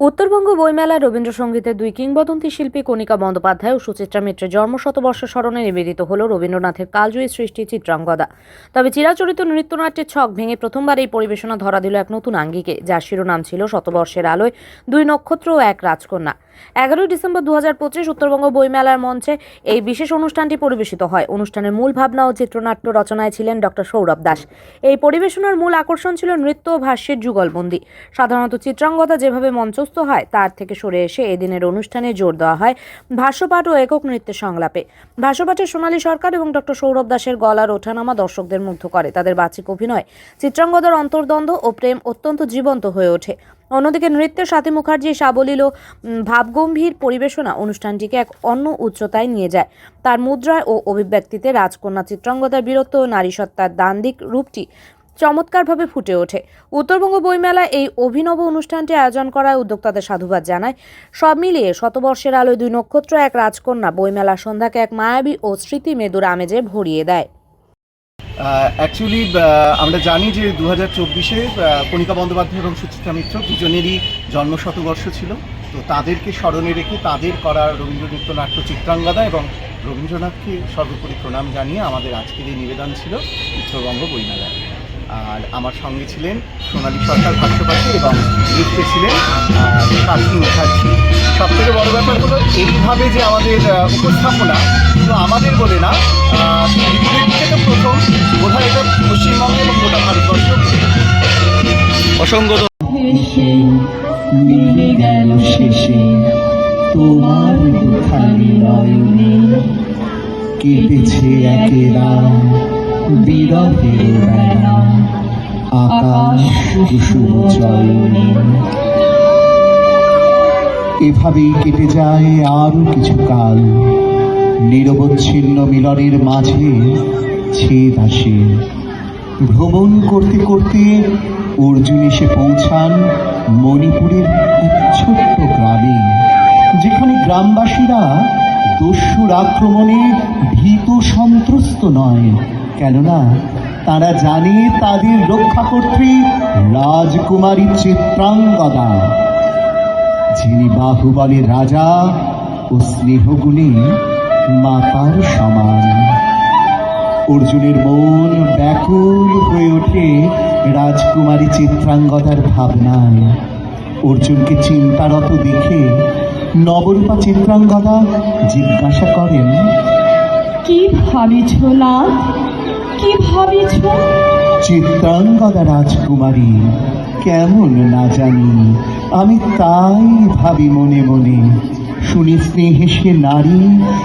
উত্তরবঙ্গ বইমেলা রবীন্দ্রসঙ্গীতের দুই কিংবদন্তি শিল্পী কণিকা বন্দ্যোপাধ্যায় ও সুচিত্রা মিত্রের জন্মশতবর্ষ স্মরণে নিবেদিত হল রবীন্দ্রনাথের কালজয়ী সৃষ্টি চিত্রাঙ্গদা। তবে চিরাচরিত নৃত্যনাট্যের ছক ভেঙে প্রথমবার এই পরিবেশনা ধরা দিল এক নতুন আঙ্গিকে, যার শিরোনাম ছিল শতবর্ষের আলোয় দুই নক্ষত্র ও এক রাজকন্যা। এগারোই ডিসেম্বর দু হাজার পঁচিশ উত্তরবঙ্গ বইমেলার মঞ্চে এই বিশেষ অনুষ্ঠানটি পরিবেশিত হয়। অনুষ্ঠানের মূল ভাবনা ও চিত্রনাট্য রচনায় ছিলেন ডক্টর সৌরভ দাস। এই পরিবেশনার মূল আকর্ষণ ছিল নৃত্য ও ভাষ্যের যুগলবন্দি। সাধারণত চিত্রাঙ্গতা যেভাবে মঞ্চস্থ হয়, তার থেকে সরে এসে এদিনের অনুষ্ঠানে জোর দেওয়া হয় ভাষ্যপাঠ ও একক নৃত্যের সংলাপে। ভাষ্যপাঠে সোনালী সরকার এবং ডক্টর সৌরভ দাসের গলার ওঠানামা দর্শকদের মুগ্ধ করে। তাদের বাচিক অভিনয় চিত্রাঙ্গদার অন্তর্দ্বন্দ্ব ও প্রেম অত্যন্ত জীবন্ত হয়ে ওঠে। অন্যদিকে নৃত্যে স্বাতী মুখার্জি সাবলীল ভাবগম্ভীর পরিবেশনা অনুষ্ঠানটিকে এক অন্য উচ্চতায় নিয়ে যায়। তার মুদ্রায় ও অভিব্যক্তিতে রাজকন্যা চিত্রাঙ্গদার বীরত্ব ও নারীসত্তার দান্দিক রূপটি চমৎকারভাবে ফুটে ওঠে। উত্তরবঙ্গ বইমেলায় এই অভিনব অনুষ্ঠানটি আয়োজন করায় উদ্যোক্তাদের সাধুবাদ জানায়। সব মিলিয়ে শতবর্ষের আলোয় দুই নক্ষত্র, এক রাজকন্যা। বইমেলা সন্ধ্যাকে এক মায়াবী ও স্মৃতি মেদুর আমেজে ভরিয়ে দেয়। অ্যাকচুয়ালি আমরা জানি যে দু হাজার চব্বিশে কণিকা বন্দ্যোপাধ্যায় এবং সুচিত্রা মিত্র দুজনেরই জন্ম শতবর্ষ ছিল। তো তাদেরকে স্মরণে রেখে তাদের করা রবীন্দ্র নৃত্য নাট্য চিত্রাঙ্গদা এবং রবীন্দ্রনাথকে সর্বোপরি প্রণাম জানিয়ে আমাদের আজকের এই নিবেদন ছিল উত্তরবঙ্গ বইমেলায়। আর আমার সঙ্গে ছিলেন সোনালী সরকার ভাষ্যপাঠী এবং নৃত্যে ছিলেন সাথী মুখার্জি। সব থেকে বড় ব্যাপার হলো, এইভাবে যে আমাদের উপস্থাপনা শুধু আমাদের বলে না প্রথম ভেসে মিলে তোমার দুখানি নয়নে কেটেছে আকাশ এভাবেই কেটে যায় আরও কিছু কাল। নিরবচ্ছিন্ন মিলনের মাঝে ছেদ আসে। ভ্রমণ করতে করতে অর্জুন এসে পৌঁছান মণিপুরের এক ছোট্ট গ্রামে, যেখানে গ্রামবাসীরা দস্যুর আক্রমণে ভীত সন্ত্রস্ত নয়। কেননা তারা জানে তাদের রক্ষা রক্ষাকর্ত্রী রাজকুমারী চিত্রাঙ্গদা, যিনি বাহুবলের রাজা ও স্নেহগুণে মাতার সমান। অর্জুনের মন ব্যাকুল হয়ে ওঠে রাজকুমারী চিত্রাঙ্গদার ভাবনায়। অর্জুনকে চিন্তারত দেখে নবরূপা চিত্রাঙ্গদা জিজ্ঞাসা করেন কি ভাবিছ না? কি ভাবিছ? চিত্রাঙ্গদা রাজকুমারী কেমন না জানি। আমি তাই ভাবি মনে মনে। শুনি স্নেহে সে নারী